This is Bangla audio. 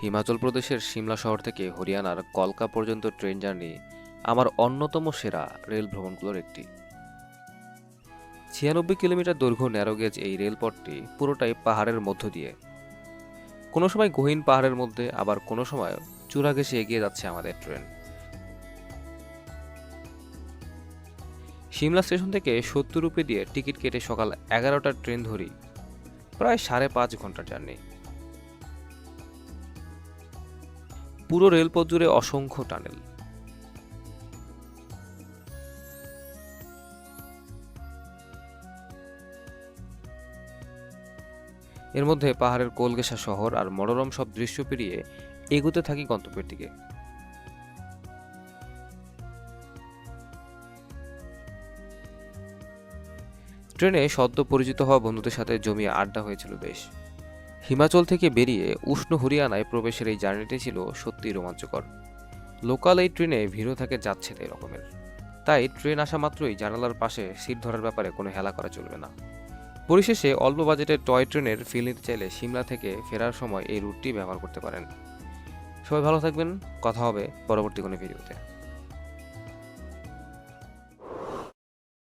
হিমাচল প্রদেশের সিমলা শহর থেকে হরিয়ানার কলকা পর্যন্ত ট্রেন জার্নি আমার অন্যতম সেরা রেল ভ্রমণগুলোর একটি। ছিয়ানব্বই কিলোমিটার দৈর্ঘ্য ন্যারোগেজ এই রেলপথটি পুরোটাই পাহাড়ের মধ্য দিয়ে। কোনো সময় গহীন পাহাড়ের মধ্যে, আবার কোনো সময় চূড়া ঘেঁষে এগিয়ে যাচ্ছে আমাদের ট্রেন। সিমলা স্টেশন থেকে সত্তর রুপি দিয়ে টিকিট কেটে সকাল এগারোটার ট্রেন ধরি, প্রায় সাড়ে পাঁচ ঘণ্টার জার্নি। পুরো রেলপথ জুড়ে অসংখ্য টানেল। এর মধ্যে পাহাড়ের কোলগেসা শহর আর মনোরম সব দৃশ্য পেরিয়ে এগুতে থাকি গন্তব্যের দিকে। ট্রেনে সদ্য পরিচিত হওয়া বন্ধুদের সাথে জমিয়ে আড্ডা হয়েছিল বেশ। হিমাচল থেকে বেরিয়ে উষ্ণ হরিয়ানায় প্রবেশের এই জার্নিটি ছিল সত্যিই রোমাঞ্চকর। লোকাল এই ট্রেনে ভিড়ও থাকে যাচ্ছে তাই রকমের। তাই ট্রেন আসা মাত্রই জানালার পাশে সিট ধরার ব্যাপারে কোনো হেলা করা চলবে না। পরিশেষে অল্প বাজেটের টয় ট্রেনের ফিল নিতে চাইলে সিমলা থেকে ফেরার সময় এই রুটটি ব্যবহার করতে পারেন। সবাই ভালো থাকবেন, কথা হবে পরবর্তী কোনো ভিডিওতে।